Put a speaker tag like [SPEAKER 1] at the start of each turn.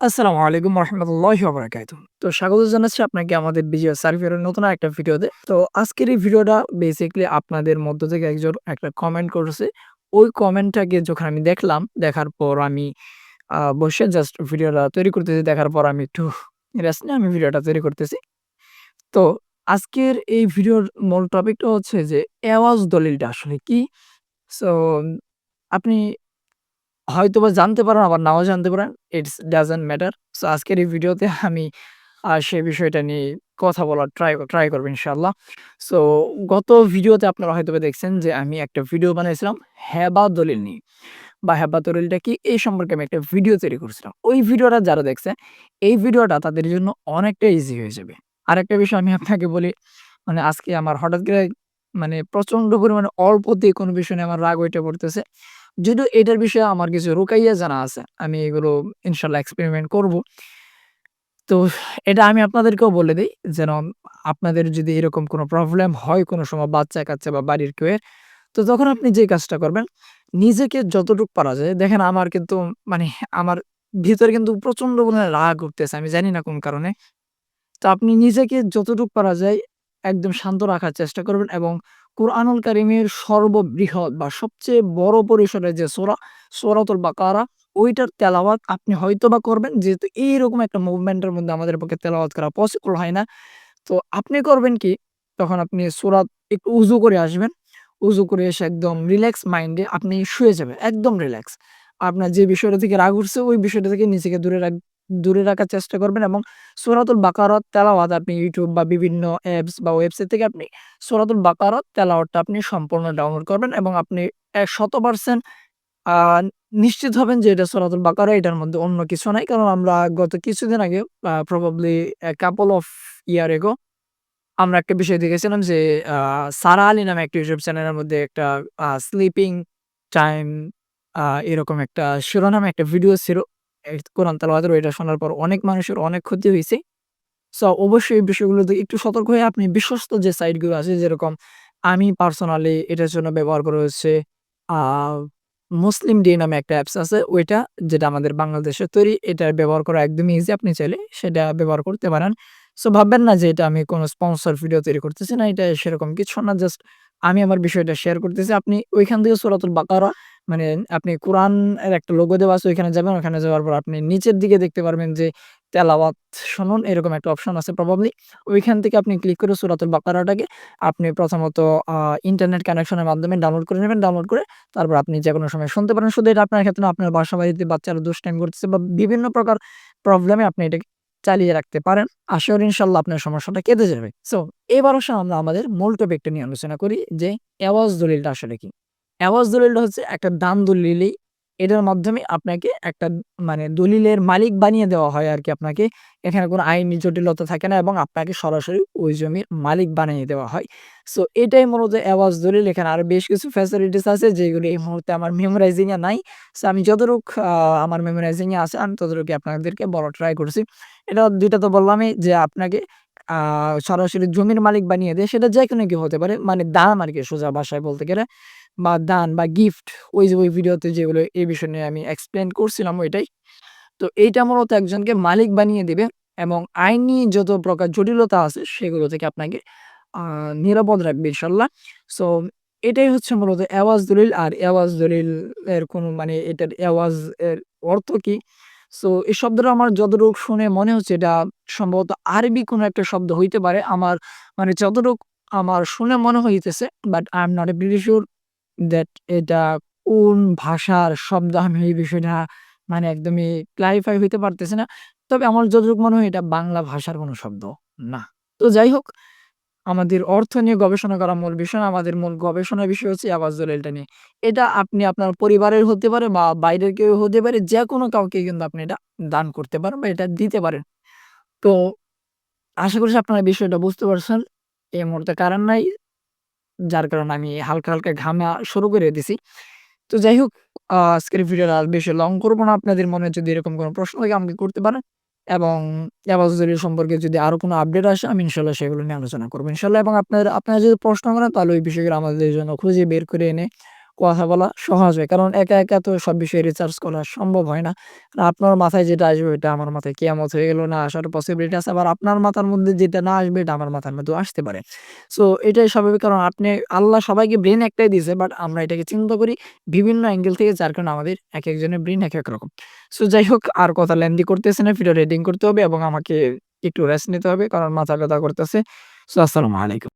[SPEAKER 1] আসসালামু আলাইকুম রহমতুল্লাহি ওবরাকাতু। তো স্বাগত জানাচ্ছি আপনাকে আমাদের বিজয় সার্ভিসের নতুন একটা ভিডিওতে। তো আজকের এই ভিডিওটা বেসিক্যালি আপনাদের মধ্য থেকে একজন একটা কমেন্ট করেছে। ওই কমেন্টটাকে যখন আমি দেখলাম, দেখার পর আমি বসে জাস্ট ভিডিওটা তৈরি করতেছি। দেখার পর আমি একটু রেস্ট নিয়ে আমি ভিডিওটা তৈরি করতেছি। তো আজকের এই ভিডিওর মূল টপিকটা হচ্ছে যে অ্যাওয়াজ দলিলটা আসলে কি? সো আপনি হয়তোবা জানতে পারেন, আবার নাও জানতে পারেন। It's doesn't matter. সো আজকের এই ভিডিওতে আমি, আ সেই বিষয়টা নিয়ে কথা বলার ট্রাই ট্রাই করব ইনশাআল্লাহ। সো গত ভিডিওতে আপনারা হয়তোবা দেখছেন যে আমি একটা ভিডিও বানিয়েছিলাম হেবা দলিল নিয়ে বা হেবা দলিলটা কি এই সম্পর্কে আমি একটা ভিডিও তৈরি করছিলাম। ওই ভিডিওটা যারা দেখছে, এই ভিডিওটা তাদের জন্য অনেকটা ইজি হয়ে যাবে। আরেকটা বিষয় আমি আপনাকে বলি মানে আজকে আমার হঠাৎ করে মানে প্রচণ্ড পরিমাণে অল্পতেই কোনো বিষয় নিয়ে আমার রাগ উইঠা পড়তেছে। যদিও এটার বিষয়ে আমার কিছু রুকাইয়া জানা আছে। আমি এগুলো ইনশাআল্লাহ এক্সপেরিমেন্ট করব। তো এটা আমি আপনাদেরকেও বলে দেই যেন আপনাদের যদি এরকম কোনো প্রবলেম হয় কোনো সময় বাচ্চা-কাচ্চা বা বাড়ির কেউয়ের, তো তখন আপনি যে কাজটা করবেন নিজেকে যতটুকু পারা যায় দেখেন আমার কিন্তু মানে আমার ভিতরে কিন্তু প্রচণ্ড পরিমাণে রাগ উঠতেছে। আমি জানি না কোন কারণে। তো আপনি নিজেকে যতটুক পারা যায় একদম শান্ত রাখার চেষ্টা করবেন এবং কুরআনুল কারীমের সর্ববৃহৎ বা সবচেয়ে বড় পরিসরের যে সূরা, সূরাতুল বাকারা ওইটার তেলাওয়াত আপনি হয়তোবা করবেন। যেহেতু এইরকম একটা মুভমেন্টের মধ্যে আমাদের পক্ষে তেলাওয়াত করা পসিবল হয় না। তো আপনি করবেন কি? তখন আপনি সোরাত একটু উজু করে আসবেন। উজু করে এসে একদম রিল্যাক্স মাইন্ডে আপনি শুয়ে যাবেন। একদম রিল্যাক্স। আপনার যে বিষয়টা থেকে রাগ উঠছে ওই বিষয়টা থেকে নিজেকে দূরে রাখ দূরে রাখার চেষ্টা করবেন এবং সূরাতুল বাকারত তেলাওয়াত আপনি ইউটিউব বা বিভিন্ন অ্যাপস বা ওয়েবসাইট থেকে আপনি সূরাতুল বাকারত তেলাওয়াতটা আপনি সম্পূর্ণ ডাউনলোড করবেন এবং আপনি এ ১০০% নিশ্চিত হবেন যে এটা সূরাতুল বাকারা, এটার মধ্যে অন্য কিছু নাই। কারণ আমরা গত কিছুদিন আগে প্রবাবলি কাপল অফ ইয়ার এগো আমরা একটা বিষয় দেখেছিলাম যে সারা আলী নামে একটা YouTube চ্যানেলের মধ্যে একটা স্লিপিং টাইম এরকম একটা শিরোনামে একটা ভিডিও ছিল। কোরআন তেলাওয়াতের ওইটা শোনার পর অনেক মানুষের অনেক ক্ষতি হইছে। সো অবশ্যই এই বিষয়গুলোতে একটু সতর্ক হয়ে আপনি বিশ্বস্ত যে সাইটগুলো আছে, যেরকম আমি পার্সোনালি এটার জন্য ব্যবহার করা হচ্ছে মুসলিম ডে নামে একটা অ্যাপস আছে, ওইটা যেটা আমাদের বাংলাদেশের তৈরি। এটা ব্যবহার করা একদমই ইজি। আপনি চাইলে সেটা ব্যবহার করতে পারেন। সো ভাববেন না যে এটা আমি কোনো স্পন্সর ভিডিও তৈরি করতেছি না। এটা সেরকম কিছু না। জাস্ট আমি আমার বিষয়টা শেয়ার করতেছি। আপনি ওইখান থেকে সূরাতুল বাকারা মানে আপনি কোরআনের একটা লোগো দেওয়া আছে, ওইখানে যাবেন। ওখানে যাওয়ার পর আপনি নিচের দিকে দেখতে পারবেন যে তেলাওয়াত শুনুন এরকম একটা অপশন আছে প্রবাবলি। ওইখান থেকে আপনি ক্লিক করে সূরাতুল বাকারাটাকে আপনি প্রথমত ইন্টারনেট কানেকশনের মাধ্যমে ডাউনলোড করে নেবেন। ডাউনলোড করে তারপর আপনি যেকোনো সময় শুনতে পারেন। শুধু এটা আপনার ক্ষেত্রে আপনার বাসা-বাড়িতে বাচ্চারা দুষ্টামি করতেছে বা বিভিন্ন প্রকার প্রবলেমে আপনি এটাকে চালিয়ে রাখতে পারেন। আশা করি ইনশাআল্লাহ আপনার সমস্যাটা কেটে যাবে। সো এবার আসুন আমরা আমাদের মূল টপিকটা নিয়ে আলোচনা করি যে এওয়াজ দলিলটা আসলে কি? এওয়াজ দলিলটা হচ্ছে একটা দান দলিলই এটার মাধ্যমে আপনাকে একটা মানে দলিলের মালিক বানিয়ে দেওয়া হয় আর কি আপনাকে। এখানে কোনো আইনি জটিলতা থাকে না এবং আপনাকে সরাসরি ওই জমির মালিক বানিয়ে দেওয়া হয়। সো এটাই মূলত এওয়াজ দলিল। এখানে আরও বেশ কিছু ফ্যাসিলিটিস আছে যেগুলো এই মুহূর্তে আমার মেমোরাইজিং এ নাই। সো আমি যতটুক আমার মেমোরাইজিং এ আছে, আমি ততটুকুই আপনাদেরকে বড় ট্রাই করছি। এটা ২ টা তো বললামই যে আপনাকে সরাসরি জমির মালিক বানিয়ে দেয়। সেটা যেকোনো কেউ হতে পারে। মানে দাম আর কি সোজা ভাষায় বলতে গেলে বা দান বা গিফট ওই যে, ওই ভিডিওতে যেগুলো এই বিষয় নিয়ে আমি এক্সপ্লেন করছিলাম ওইটাই। তো এইটা মূলত একজনকে মালিক বানিয়ে দেবে এবং আইনি যত প্রকার জটিলতা আছে সেগুলো থেকে আপনাকে নিরাপদ রাখবে ইনশাআল্লাহ। সো এটাই হচ্ছে মূলত এওয়াজ দলিল। আর এওয়াজ দলিলের কোনো মানে এটার এওয়াজ এর অর্থ কি? সো এই শব্দটা আমার যতটুকু শুনে মনে হচ্ছে এটা সম্ভবত আরবি কোনো একটা শব্দ হইতে পারে। আমার মানে যতটুকু আমার শুনে মনে হইতেছে but I am not pretty sure that এটা কোন ভাষার শব্দ আমি এই বিষয়টা মানে একদমই ক্লারিফাই হইতে পারতেছি না। তবে আমার যতটুকু মনে হয় এটা বাংলা ভাষার কোনো শব্দ না। তো যাই হোক, আমাদের অর্থ নিয়ে গবেষণা করা মূল বিষয়। আমাদের মূল গবেষণার বিষয় হচ্ছে এওয়াজ দলিলটা নিয়ে। এটা আপনি আপনার পরিবারের হতে পারে বা বাইরের কেউ হতে পারে। যেকোনো কাউকে কিন্তু আপনি এটা দান করতে পারেন বা এটা দিতে পারেন। তো আশা করছি আপনারা বিষয়টা বুঝতে পারছেন। এই মুহূর্তে কারেন্ট নাই। যার কারণে আমি হালকা, হালকা ঘামা শুরু করে দিছি। তো যাই হোক আজকের ভিডিওটা আর বেশি লং করব না। আপনাদের মনে যদি এরকম কোনো প্রশ্ন থাকে আমাকে করতে পারেন এবং দলিল সম্পর্কে যদি আরও কোনো আপডেট আসে আমি ইনশাল্লাহ সেগুলো নিয়ে আলোচনা করব ইনশাআল্লাহ এবং আপনারা আপনারা যদি প্রশ্ন করেন তাহলে ওই বিষয়গুলো আমাদের জন্য খুঁজে বের করে এনে কথা বলা সহজ হয়। কারণ একা, একা তো সব বিষয়ে রিসার্চ করা সম্ভব হয় না। আপনার মাথায় যেটা আসবে ওইটা আমার মাথায় কেয়ামত হয়ে গেলেও না আসার পসিবিলিটি আছে। আবার আপনার মাথার মধ্যে যেটা না আসবে এটা আমার মাথার মধ্যে আসতে পারে। সো এটাই স্বাভাবিক কারণ আপনি আল্লাহ সবাইকে ব্রেইন একটাই দিয়েছে বাট আমরা এটাকে চিন্তা করি বিভিন্ন অ্যাঙ্গেল থেকে যার কারণে আমাদের একেকজনের ব্রেইন এক রকম। সো যাই হোক আর কথা লেন্দি করতেছি না। ভিডিও রেডিং করতে হবে এবং আমাকে একটু রেস্ট নিতে হবে কারণ মাথা ব্যথা করতেছে। সো আসসালামু আলাইকুম।